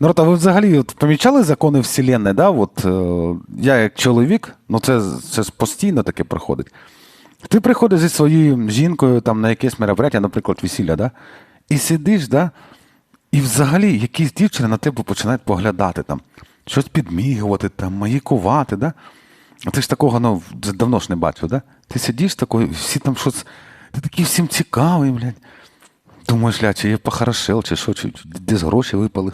Народ, а ви взагалі от, помічали закони Вселенної, да? От, е, я як чоловік, ну це, це ж постійно таке проходить. Ти приходиш зі своєю жінкою там, на якесь мероприятие, наприклад, весілля, да? і сидиш, да? і взагалі якісь дівчини на тебе починають поглядати, там, щось підмігувати, там, маякувати. Да? Ти ж такого ну, давно ж не бачив, да? Ти сидиш такий, всі там щось, ти такий всім цікавий, блядь. Думаєш, ля, чи я похорошел, чи що, чи, десь гроші випали.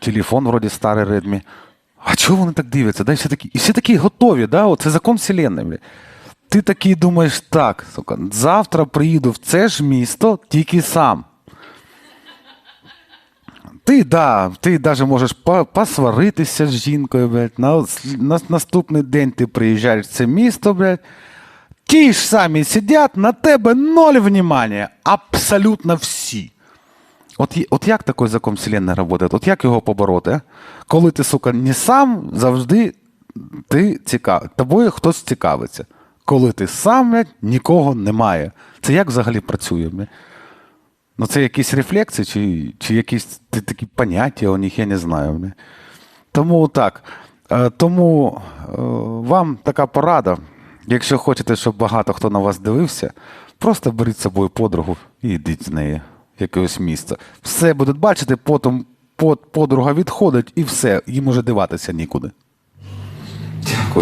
Телефон вроді старий Redmi. А чого вони так дивляться? Да? І, всі такі, і всі такі готові, да? От це закон вселенної. Ти такий думаєш, так, сука, завтра приїду в це ж місто тільки сам. Ти, да, ти навіть можеш посваритися з жінкою, блядь. На, на наступний день ти приїжджаєш в це місто, блядь. Ті ж самі сидять, на тебе ноль внимання. Абсолютно всі. От, от як такий закон вселенної працює? От як його побороти? Коли ти, сука, не сам, завжди ти цікав... тобою хтось цікавиться. Коли ти сам, блядь, нікого немає. Це як взагалі працює? Ну, це якісь рефлекси, чи, чи якісь такі поняття у них, я не знаю. Тому так. Е, Тому е, вам така порада. Якщо хочете, щоб багато хто на вас дивився, просто беріть з собою подругу і йдіть з неї в якесь місце. Все будуть бачити, потім подруга відходить і все, їм уже диватися нікуди.